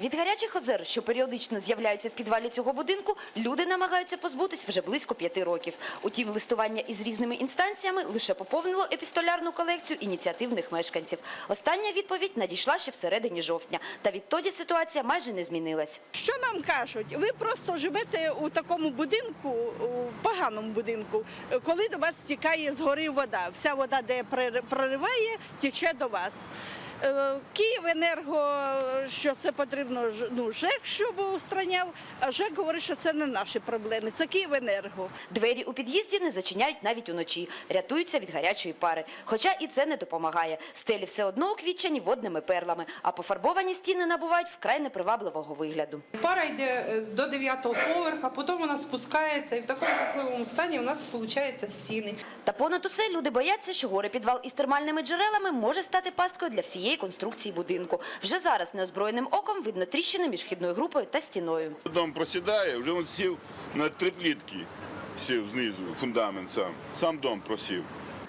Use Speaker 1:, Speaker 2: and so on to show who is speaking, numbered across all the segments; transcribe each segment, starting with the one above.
Speaker 1: Від гарячих озер, що періодично з'являються в підвалі цього будинку, люди намагаються позбутись вже близько п'яти років. Утім, листування із різними інстанціями лише поповнило епістолярну колекцію ініціативних мешканців. Остання відповідь надійшла ще всередині жовтня. Та відтоді ситуація майже не змінилась.
Speaker 2: Що нам кажуть? Ви просто живете у такому будинку, поганому будинку, коли до вас стікає згори вода. Вся вода, де прориває, тече до вас. Е, Київенерго, що це потрібно ж- ну, ЖЕК, щоб устраняв, а ЖЕК говорить, що це не наші проблеми, це Київенерго.
Speaker 1: Двері у під'їзді не зачиняють навіть уночі, рятуються від гарячої пари. Хоча і це не допомагає. Стелі все одно уквітчені водними перлами, а пофарбовані стіни набувають вкрай непривабливого вигляду.
Speaker 3: Пара йде е, до дев'ятого поверха, потім вона спускається, і в такому жахливому стані у нас виходить стіни.
Speaker 1: Та понад усе люди бояться, що горе підвал із термальними джерелами може стати пасткою для всієї конструкції будинку. Вже зараз неозброєним оком видно тріщини між вхідною групою та стіною.
Speaker 4: Дом просідає, вже він сів на три плітки, сів знизу, фундамент сам. Сам дом просів.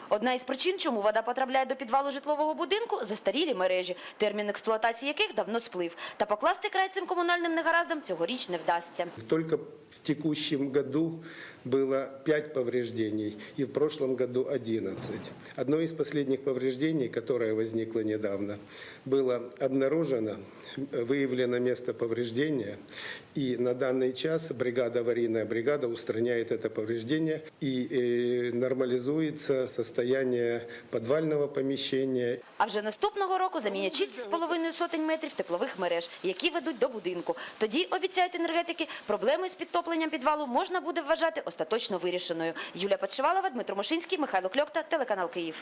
Speaker 1: Одна із причин, чому вода потрапляє до підвалу житлового будинку – застарілі мережі, термін експлуатації яких давно сплив. Та покласти край цим комунальним негараздам цьогоріч не вдасться.
Speaker 5: Только в текущем году было 5 повреждений и в прошлом году 11. Одно из последних повреждений, которое возникло недавно, было обнаружено, выявлено место повреждения, и на данный час бригада, аварийная бригада устраняет это повреждение и э, нормализуется состояние подвального помещения
Speaker 1: А вже наступного року замінять 6,5 сотень метрів теплових мереж, які ведуть до будинку. Тоді, обіцяють енергетики, проблеми з підтопленням підвалу можна буде вважати остаточно вирішеною. Юлія Подшивалова, Дмитро Мошинський, Михайло Кльокта, телеканал Київ.